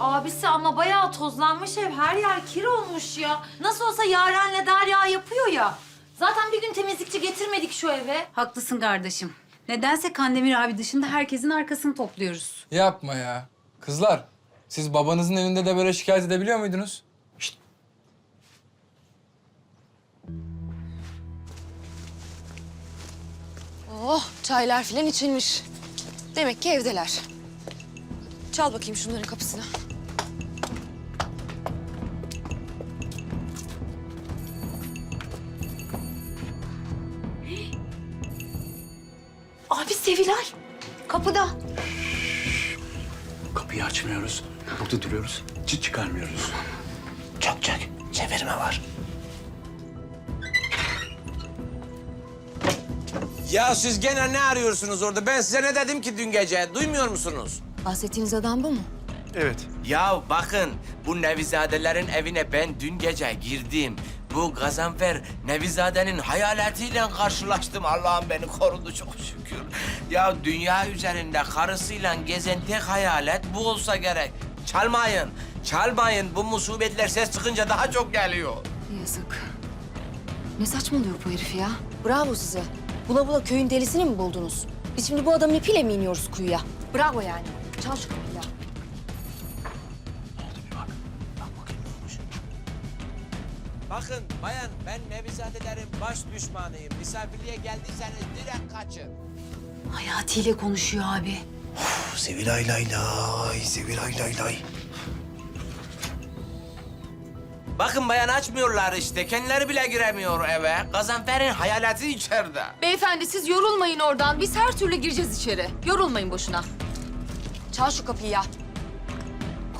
Abisi ama bayağı tozlanmış ev. Her yer kir olmuş ya. Nasıl olsa Yaren'le Derya yapıyor ya. Zaten bir gün temizlikçi getirmedik şu eve. Haklısın kardeşim. Nedense Kandemir abi dışında herkesin arkasını topluyoruz. Yapma ya. Kızlar, siz babanızın evinde de böyle şikayet edebiliyor muydunuz? Oh çaylar filan içilmiş. Demek ki evdeler. Çal bakayım şunların kapısını. Abi Sevilay. Kapıda. Kapıyı açmıyoruz. Burada duruyoruz. Çıt çıkarmıyoruz. Çak çak. Çevirme var. Ya siz gene ne arıyorsunuz orada? Ben size ne dedim ki dün gece? Duymuyor musunuz? Bahsettiğiniz adam bu mu? Evet. Ya bakın bu Nevizadelerin evine ben dün gece girdim. Bu Gazanfer Nevizade'nin hayaletiyle karşılaştım. Allah'ım beni korudu çok şükür. Ya dünya üzerinde karısıyla gezen tek hayalet bu olsa gerek. Çalmayın, çalmayın. Bu musibetler ses çıkınca daha çok geliyor. Yazık. Ne saçmalıyor bu herif ya? Bravo size. Bula bula köyün delisini mi buldunuz? Biz şimdi bu adamın ipiyle mi iniyoruz kuyuya? Bravo yani. Çal şu kapıyı Bakın bayan ben Nevizadelerin baş düşmanıyım. Misafirliğe geldiyseniz direkt kaçın. Hayati ile konuşuyor abi. Sevilay lay lay. Sevilay lay lay. Bakın bayan açmıyorlar işte. Kendileri bile giremiyor eve. Gazanfer'in hayaleti içeride. Beyefendi siz yorulmayın oradan. Biz her türlü gireceğiz içeri. Yorulmayın boşuna. Çal şu kapıyı ya.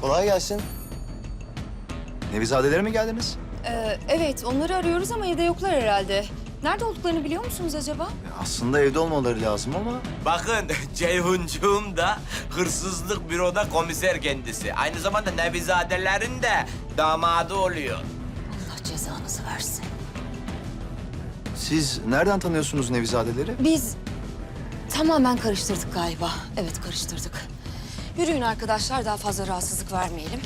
Kolay gelsin. Nevizadelere mi geldiniz? Ee, evet onları arıyoruz ama evde yoklar herhalde. Nerede olduklarını biliyor musunuz acaba? Aslında evde olmaları lazım ama... Bakın Ceyhuncuğum da hırsızlık büroda komiser kendisi. Aynı zamanda Nevizadelerin de damadı oluyor. Allah cezanızı versin. Siz nereden tanıyorsunuz Nevizadeleri? Biz tamamen karıştırdık galiba. Evet karıştırdık. Yürüyün arkadaşlar daha fazla rahatsızlık vermeyelim.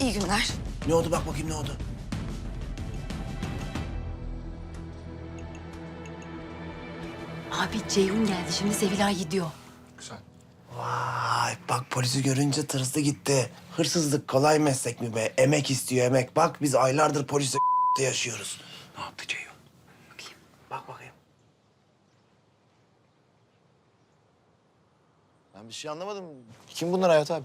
İyi günler. Ne oldu bak bakayım ne oldu? Abi Ceyhun geldi. Şimdi Sevilay gidiyor. Güzel. Vay bak polisi görünce tırstı gitti. Hırsızlık kolay meslek mi be? Emek istiyor emek. Bak biz aylardır polisle yaşıyoruz. Ne yaptı Ceyhun? Bakayım. Bak bakayım. Ben bir şey anlamadım. Kim bunlar Hayat abi?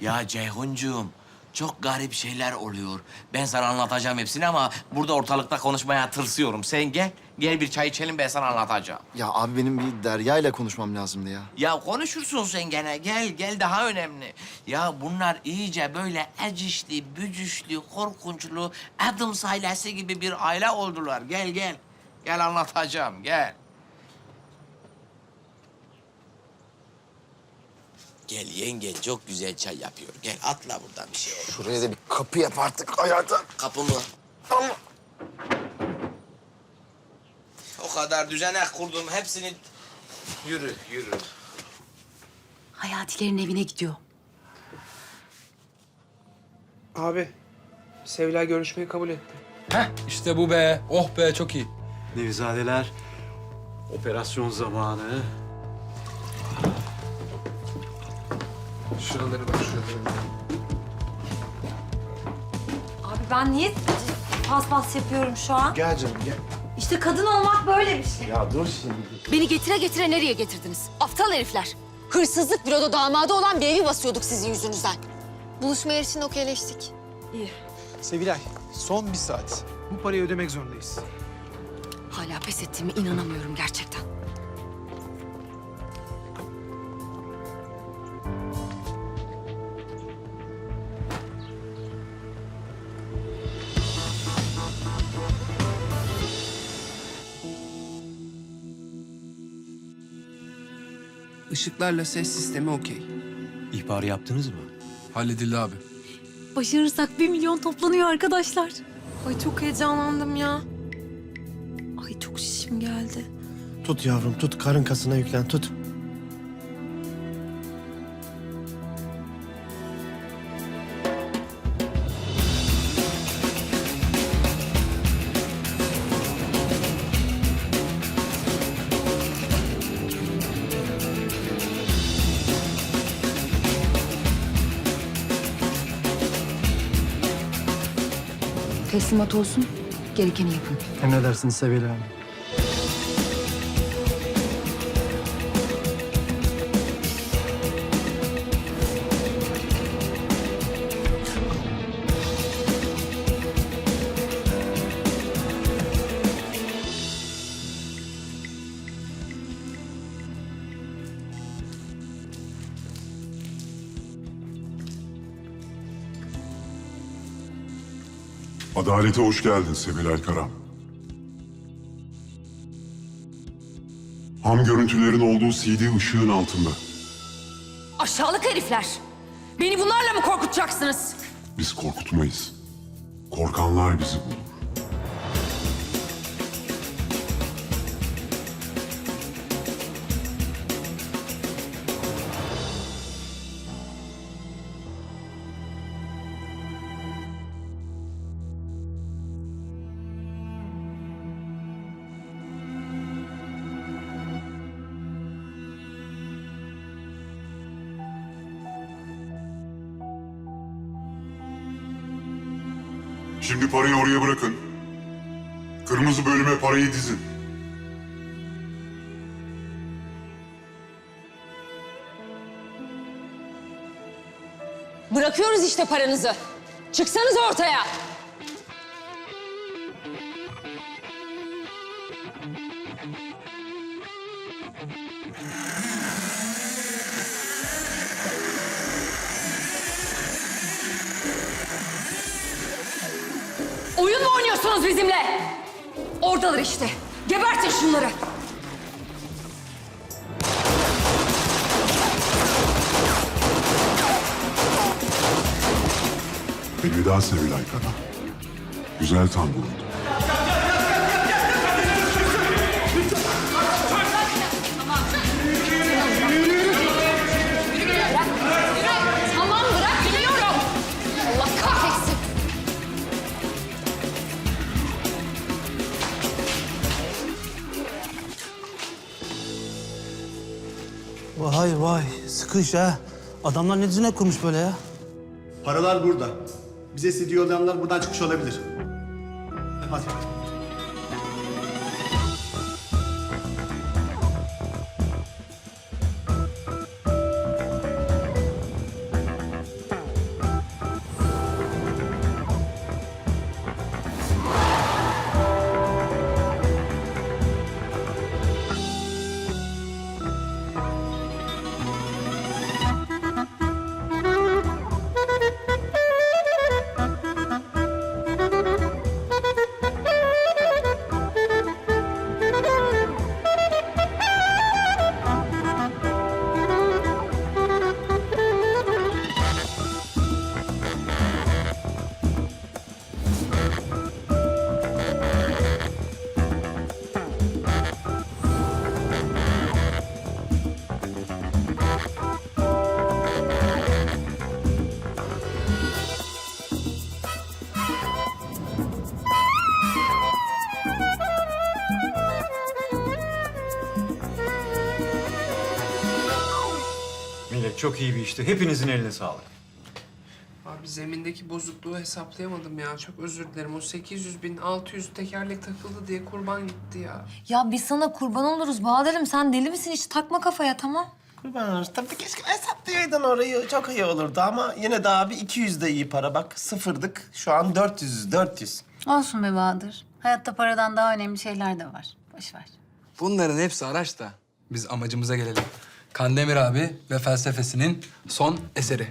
Ya Ceyhuncuğum çok garip şeyler oluyor. Ben sana anlatacağım hepsini ama burada ortalıkta konuşmaya tırsıyorum. Sen gel, gel bir çay içelim ben sana anlatacağım. Ya abi benim bir Derya ile konuşmam lazımdı ya. Ya konuşursun sen gene. Gel, gel daha önemli. Ya bunlar iyice böyle ecişli, bücüşlü, korkunçlu, Adams ailesi gibi bir aile oldular. Gel, gel. Gel anlatacağım, gel. Gel yengen çok güzel çay yapıyor. Gel atla buradan bir şey olur. Şuraya da bir kapı yap artık hayata. Kapımı. O kadar düzenek kurdum. Hepsini... Yürü, yürü. Hayatilerin evine gidiyor. Abi, Sevilay görüşmeyi kabul etti. Heh, işte bu be. Oh be, çok iyi. Nevizadeler, operasyon zamanı. Şuraları bak, şuraları. Abi ben niye paspas yapıyorum şu an? Gel canım gel. İşte kadın olmak böyle bir şey. Ya dur şimdi. Beni getire getire nereye getirdiniz? Aptal herifler. Hırsızlık büroda damadı olan bir evi basıyorduk sizin yüzünüzden. Buluşma yer için okeyleştik. Sevilay, son bir saat. Bu parayı ödemek zorundayız. Hala pes ettiğime inanamıyorum gerçekten. Işıklarla ses sistemi okey. İhbar yaptınız mı? Halledildi abi. Başarırsak bir milyon toplanıyor arkadaşlar. Ay çok heyecanlandım ya. Ay çok şişim geldi. Tut yavrum, tut. Karın kasına yüklen, tut. Teslimat olsun, gerekeni yapın. Emredersiniz Sevilay Hanım. Adalete hoş geldin Sevilay Karam. Ham görüntülerin olduğu CD ışığın altında. Aşağılık herifler! Beni bunlarla mı korkutacaksınız? Biz korkutmayız. Korkanlar bizi bulur. Şimdi parayı oraya bırakın. Kırmızı bölüme parayı dizin. Bırakıyoruz işte paranızı. Çıksanız ortaya. Bizimle? Oradalar işte. Gebertin şunları. Elveda Sevilay Karam. Güzel tangoydu. Tamam Vay vay sıkış ha. Adamlar ne düzene kurmuş böyle ya. Paralar burada. Bize CD yollayanlar buradan çıkış olabilir. Hadi. Çok iyi bir işti. Hepinizin eline sağlık. Abi zemindeki bozukluğu hesaplayamadım ya. Çok özür dilerim. O 800 bin 600 tekerlek takıldı diye kurban gitti ya. Ya biz sana kurban oluruz Bahadır'ım. Sen deli misin? Hiç takma kafaya tamam. Kurban oluruz. Tabii keşke hesaplayaydın orayı. Çok iyi olurdu ama yine de abi 200 de iyi para. Bak sıfırdık. Şu an 400'üz, 400. Olsun be Bahadır. Hayatta paradan daha önemli şeyler de var. Boş ver. Bunların hepsi araç da biz amacımıza gelelim. Kandemir abi ve felsefesinin son eseri.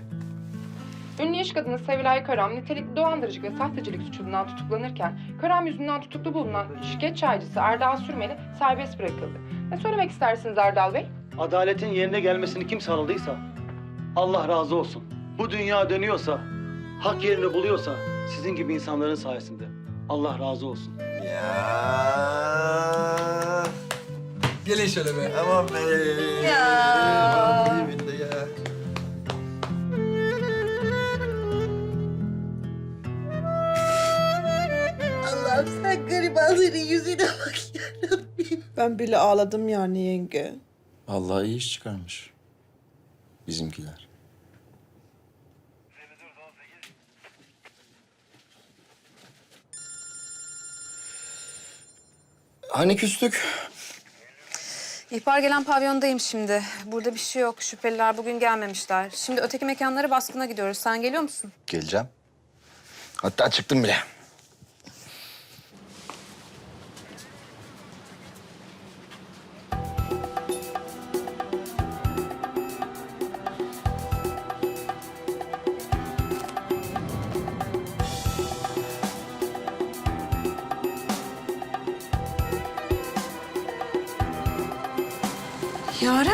Ünlü iş kadını Sevilay Karam, nitelikli dolandırıcılık ve sahtecilik suçundan tutuklanırken, Karam yüzünden tutuklu bulunan şirket çaycısı Erdal Sürmeli serbest bırakıldı. Ne söylemek istersiniz Erdal Bey? Adaletin yerine gelmesini kim sağladıysa Allah razı olsun. Bu dünya dönüyorsa, hak yerini buluyorsa sizin gibi insanların sayesinde. Allah razı olsun. Ya. Gelin şöyle be. Aman be. Ya. Allah'ım sen garibanların yüzüne bak yarabbim. Ben bile ağladım yani yenge. Vallahi iyi iş çıkarmış. Bizimkiler. Hani küstük? İhbar gelen pavyondayım şimdi. Burada bir şey yok. Şüpheliler bugün gelmemişler. Şimdi öteki mekanlara baskına gidiyoruz. Sen geliyor musun? Geleceğim. Hatta çıktım bile. Yaren?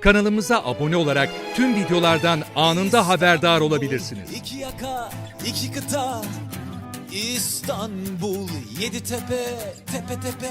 Kanalımıza abone olarak tüm videolardan anında haberdar olabilirsiniz. İki yaka, iki kıta, İstanbul, yedi tepe, tepe tepe.